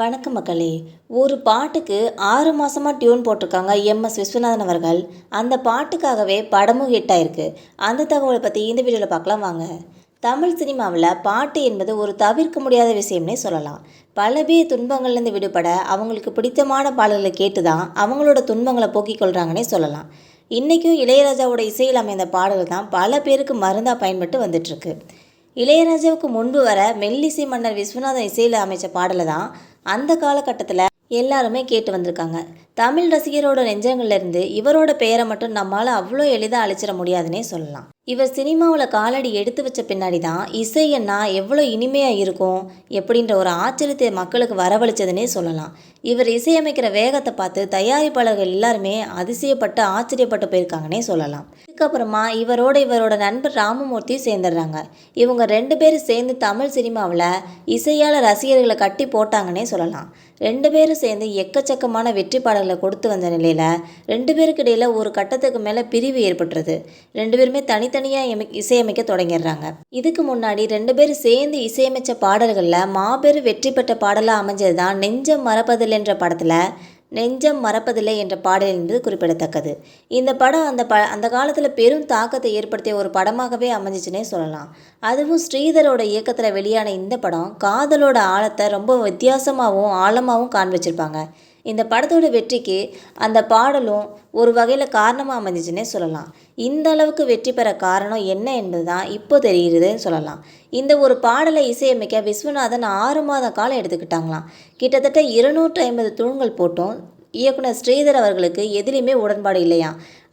வணக்கம் மக்களே. ஒரு பாட்டுக்கு ஆறு மாதமாக டியூன் போட்டிருக்காங்க எம்எஸ் விஸ்வநாதன் அவர்கள். அந்த பாட்டுக்காகவே படமும் ஹிட் ஆயிருக்கு. அந்த தகவலை பற்றி இந்த வீடியோவில் பார்க்கலாம் வாங்க. தமிழ் சினிமாவில் பாட்டு என்பது ஒரு தவிர்க்க முடியாத விஷயம்னே சொல்லலாம். பல பேர் துன்பங்கள்லேருந்து விடுபட அவங்களுக்கு பிடித்தமான பாடல்களை கேட்டு தான் அவங்களோட துன்பங்களை போக்கிக் கொள்கிறாங்கன்னே சொல்லலாம். இன்றைக்கும் இளையராஜாவோட இசையில் அமைந்த பாடல்கள் தான் பல பேருக்கு மருந்தாக பயன்பட்டு வந்துட்டுருக்கு இளையராஜாவுக்கு முன்பு வர மெல்லிசை மன்னர் விஸ்வநாதன் இசையில் அமைச்ச பாடலை தான் அந்த காலகட்டத்தில் எல்லாருமே கேட்டு வந்திருக்காங்க. தமிழ் ரசிகரோட நெஞ்சங்கள்லேருந்து இவரோட பெயரை மட்டும் நம்மளால் அவ்வளோ எளிதாக அழிச்சிட முடியாதுன்னே சொல்லலாம். இவர் சினிமாவில் காலடி எடுத்து வச்ச பின்னாடி தான் இசையன்னா எவ்வளோ இனிமையாக இருக்கும் எப்படின்ற ஒரு ஆச்சரியத்தை மக்களுக்கு வரவழைச்சதுன்னே சொல்லலாம். இவர் இசையமைக்கிற வேகத்தை பார்த்து தயாரிப்பாளர்கள் எல்லாருமே அதிசயப்பட்டு ஆச்சரியப்பட்டு போயிருக்காங்கன்னே சொல்லலாம். இதுக்கப்புறமா இவரோட இவரோட நண்பர் ராமமூர்த்தியும் சேர்ந்துடுறாங்க. இவங்க ரெண்டு பேரும் சேர்ந்து தமிழ் சினிமாவில் இசையால் ரசிகர்களை கட்டி போட்டாங்கன்னே சொல்லலாம். ரெண்டு பேரும் சேர்ந்து எக்கச்சக்கமான வெற்றி பாடல்களை கொடுத்து வந்த நிலையில் ரெண்டு பேருக்கு இடையில் ஒரு கட்டத்துக்கு மேலே பிரிவு ஏற்பட்டுருது. ரெண்டு பேருமே தனித்தனியாக இசையமைக்க தொடங்கிடுறாங்க. இதுக்கு முன்னாடி ரெண்டு பேரும் சேர்ந்து இசையமைச்ச பாடல்களில் மாபெரும் வெற்றி பெற்ற பாடலாக அமைஞ்சது தான் நெஞ்சம் மறப்பதில் என்ற படத்தில் நெஞ்சம் மறப்பதில்லை என்ற பாடல் என்பது குறிப்பிடத்தக்கது. இந்த படம் அந்த ப அந்த காலத்தில் பெரும் தாக்கத்தை ஏற்படுத்திய ஒரு படமாகவே அமைஞ்சிச்சுனே சொல்லலாம். அதுவும் ஸ்ரீதரோட இயக்கத்தில் வெளியான இந்த படம் காதலோட ஆழத்தை ரொம்ப வித்தியாசமாகவும் ஆழமாகவும் காண்பிச்சிருப்பாங்க. இந்த படத்தோட வெற்றிக்கு அந்த பாடலும் ஒரு வகையில் காரணமாக அமைஞ்சிச்சுன்னே சொல்லலாம். இந்த அளவுக்கு வெற்றி பெற காரணம் என்ன என்பது தான் இப்போ தெரிகிறதுன்னு சொல்லலாம். இந்த ஒரு பாடலை இசையமைக்க விஸ்வநாதன் ஆறு மாத காலம் எடுத்துக்கிட்டாங்களாம். கிட்டத்தட்ட இருநூற்றி ஐம்பது தூண்கள் போட்டும் இயக்குனர் ஸ்ரீதர் அவர்களுக்கு எதிலையுமே உடன்பாடு இல்லையா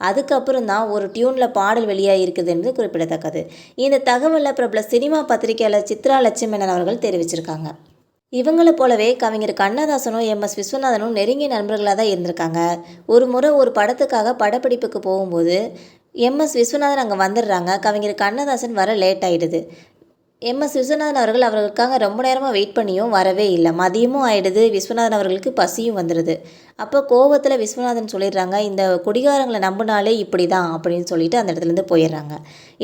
அதுக்கப்புறம் தான் ஒரு டியூனில் பாடல் வெளியாக இருக்குது என்பது குறிப்பிடத்தக்கது. இந்த தகவலை பிரபல சினிமா பத்திரிகையாளர் சித்ரா லட்சுமணன் அவர்கள் தெரிவிச்சிருக்காங்க. இவங்களை போலவே கவிஞர் கண்ணதாசனும் எம். எஸ். விஸ்வநாதனும் நெருங்கிய நண்பர்களாக தான் இருந்திருக்காங்க. ஒரு முறை ஒரு படத்துக்காக படப்பிடிப்புக்கு போகும்போது எம். எஸ். விஸ்வநாதன் அங்கே வந்துடுறாங்க. கவிஞர் கண்ணதாசன் வர லேட் ஆகிடுது எம்எஸ் விஸ்வநாதன் அவர்கள் அவர்களுக்காக ரொம்ப நேரமாக வெயிட் பண்ணியும் வரவே இல்லை. மதியமும் ஆயிடுது. விஸ்வநாதன் அவர்களுக்கு பசியும் வந்துடுது அப்போ கோவத்தில் விஸ்வநாதன் சொல்லிடுறாங்க இந்த குடிகாரங்களை நம்பினாலே இப்படி தான் அப்படின்னு சொல்லிட்டு அந்த இடத்துலேருந்து போயிடுறாங்க.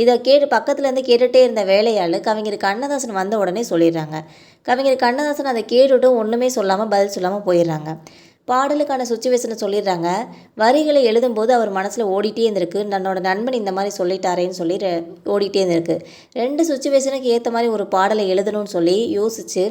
இதை கேட்டு பக்கத்துலேருந்து கேட்டுகிட்டே இருந்த வேலையாள் கவிஞர் கண்ணதாசன் வந்த உடனே சொல்லிடுறாங்க. கவிஞர் கண்ணதாசன் அதை கேட்டுட்டும் ஒன்றுமே சொல்லாமல் பதில் சொல்லாமல் போயிடுறாங்க. பாடலுக்கான சுச்சுவேஷனை சொல்லிடுறாங்க. வரிகளை எழுதும்போது அவர் மனசில் ஓடிட்டே இருந்திருக்கு. தன்னோட நண்பன் இந்த மாதிரி சொல்லிட்டாரேன்னு சொல்லி ஓடிட்டே இருந்திருக்கு. ரெண்டு சுச்சுவேஷனுக்கு ஏற்ற மாதிரி ஒரு பாடலை எழுதணும்னு சொல்லி யோசித்து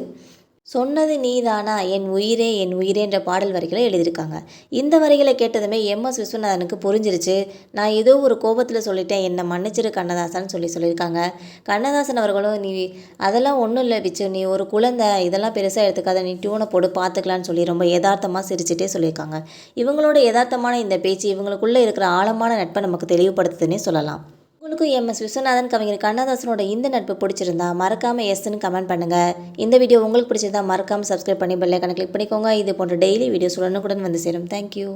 சொன்னது நீதானா? என் உயிரே என் உயிரே என்ற பாடல் வரிகளை எழுதியிருக்காங்க. இந்த வரிகளை கேட்டதுமே எம். எஸ். விஸ்வநாதனுக்கு புரிஞ்சிருச்சு. நான் ஏதோ ஒரு கோபத்தில் சொல்லிட்டேன். என்னை மன்னிச்சிரு கண்ணதாசன் சொல்லி சொல்லியிருக்காங்க. கண்ணதாசன் அவர்களும் நீ அதெல்லாம் ஒன்றும் இல்லை பிச்சு. நீ ஒரு குழந்தை. இதெல்லாம் பெருசாக எடுத்துக்காத. நீ டியூனை போட்டு பார்த்துக்கலான்னு சொல்லி ரொம்ப யதார்த்தமாக சிரிச்சுட்டே சொல்லியிருக்காங்க. இவங்களோட யதார்த்தமான இந்த பேச்சு இவங்களுக்குள்ளே இருக்கிற ஆழமான நட்பை நமக்கு தெளிவுபடுத்துதுன்னே சொல்லலாம். உங்களுக்கும் எம்எஸ் விஸ்வநாதன் கவிஞர் கண்ணதாசனோட இந்த நட்பு பிடிச்சிருந்தா மறக்காமல் எஸ்ன்னு கமெண்ட் பண்ணுங்கள் இந்த வீடியோ உங்களுக்கு பிடிச்சிருந்தா மறக்காமல் சப்ஸ்கிரைப் பண்ணி பெல்லைக்கான கிளிக் பண்ணிக்கோங்க. இது போன்ற டெய்லி வீடியோஸ் உடனுக்குடன் வந்து சேரும். தேங்க்யூ